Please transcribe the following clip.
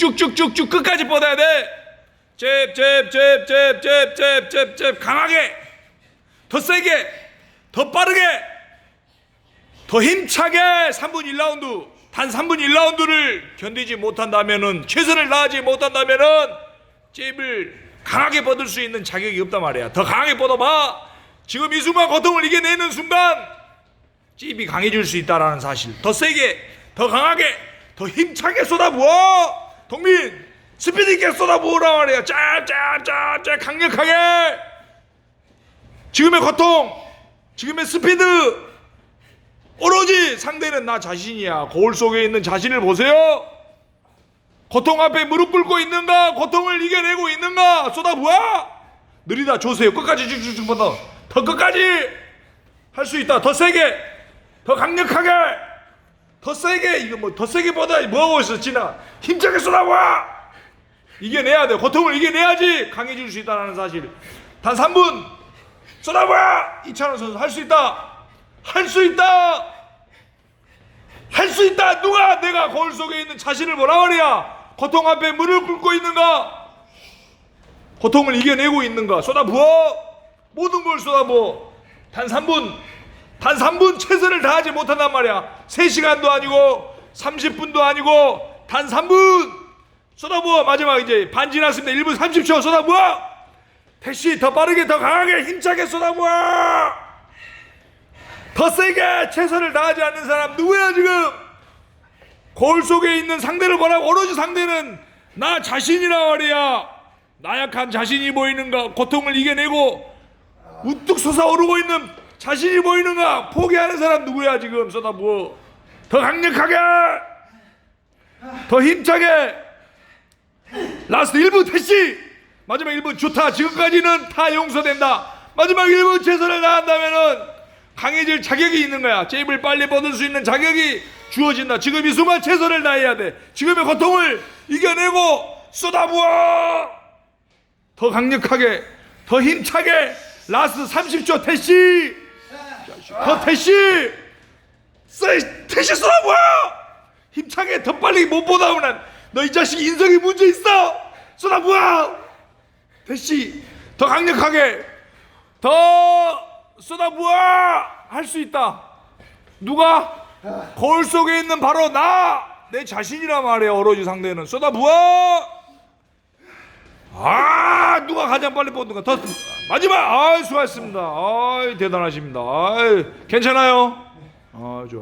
쭉쭉쭉쭉쭉 끝까지 뻗어야 돼 잽 잽 잽 잽 잽 잽 잽 잽 강하게. 더 세게. 더 빠르게. 더 힘차게 3분 1라운드. 단 3분 1라운드를 견디지 못한다면은 최선을 다하지 못한다면은 잽을 강하게 뻗을 수 있는 자격이 없단 말이야. 더 강하게 뻗어봐. 지금 이 순간 고통을 이겨내는 순간 잽이 강해질 수 있다라는 사실. 더 세게. 더 강하게. 더 힘차게 쏟아부어 동민 스피드 있게 쏟아부으라 말이야. 짜짜짜짜 강력하게. 지금의 고통 지금의 스피드. 오로지 상대는 나 자신이야. 거울 속에 있는 자신을 보세요. 고통 앞에 무릎 꿇고 있는가? 고통을 이겨내고 있는가? 쏟아부어. 느리다. 조세요. 끝까지 쭉쭉쭉 뻗어. 더 끝까지 할 수 있다. 더 세게. 더 강력하게 더 세게 이거 뭐 더 세게 뻗어 뭐하고 있어 진아? 힘차게 쏟아부어 이겨내야 돼. 고통을 이겨내야지 강해질 수 있다는 사실. 단 3분! 쏟아부어 이찬원 선수 할 수 있다! 할 수 있다! 할 수 있다! 누가 내가 거울 속에 있는 자신을 보라 말이야 고통 앞에 무릎 꿇고 있는가? 고통을 이겨내고 있는가? 쏟아 부어! 모든 걸 쏟아 부어! 단 3분 단 3분 최선을 다하지 못한단 말이야. 3시간도 아니고 30분도 아니고 단 3분! 쏟아부어 마지막 이제 반 지났습니다. 1분 30초 쏟아부어! 택시 더 빠르게 더 강하게 힘차게 쏟아부어! 더 세게 최선을 다하지 않는 사람 누구야 지금? 거울 속에 있는 상대를 보라고 오로지 상대는 나 자신이라 말이야. 나약한 자신이 보이는 가 고통을 이겨내고 우뚝 솟아오르고 있는 자신이 보이는가? 포기하는 사람 누구야 지금? 쏟아부어. 더 강력하게! 더 힘차게! 라스트 1분 택시! 마지막 1분 좋다. 지금까지는 다 용서된다. 마지막 1분 최선을 다한다면은 강해질 자격이 있는 거야. 잽을 빨리 뻗을 수 있는 자격이 주어진다. 지금 이 순간 최선을 다해야 돼. 지금의 고통을 이겨내고 쏟아부어! 더 강력하게 더 힘차게 라스트 30초 택시 더 택시 쎄 택시 쏟아부어 힘차게 더 빨리 못 보다 보면 너 이 자식 인성이 문제 있어! 쏟아부어 대시 더 강력하게 더 쏟아부어 할수 있다. 누가? 거울 속에 있는 바로 나! 내 자신이란 말이야 오로지 상대는. 쏟아 부어 아 누가 가장 빨리 뻗는가 더 마지막! 아 수고하셨습니다. 아 대단하십니다. 아 괜찮아요? 아 좋아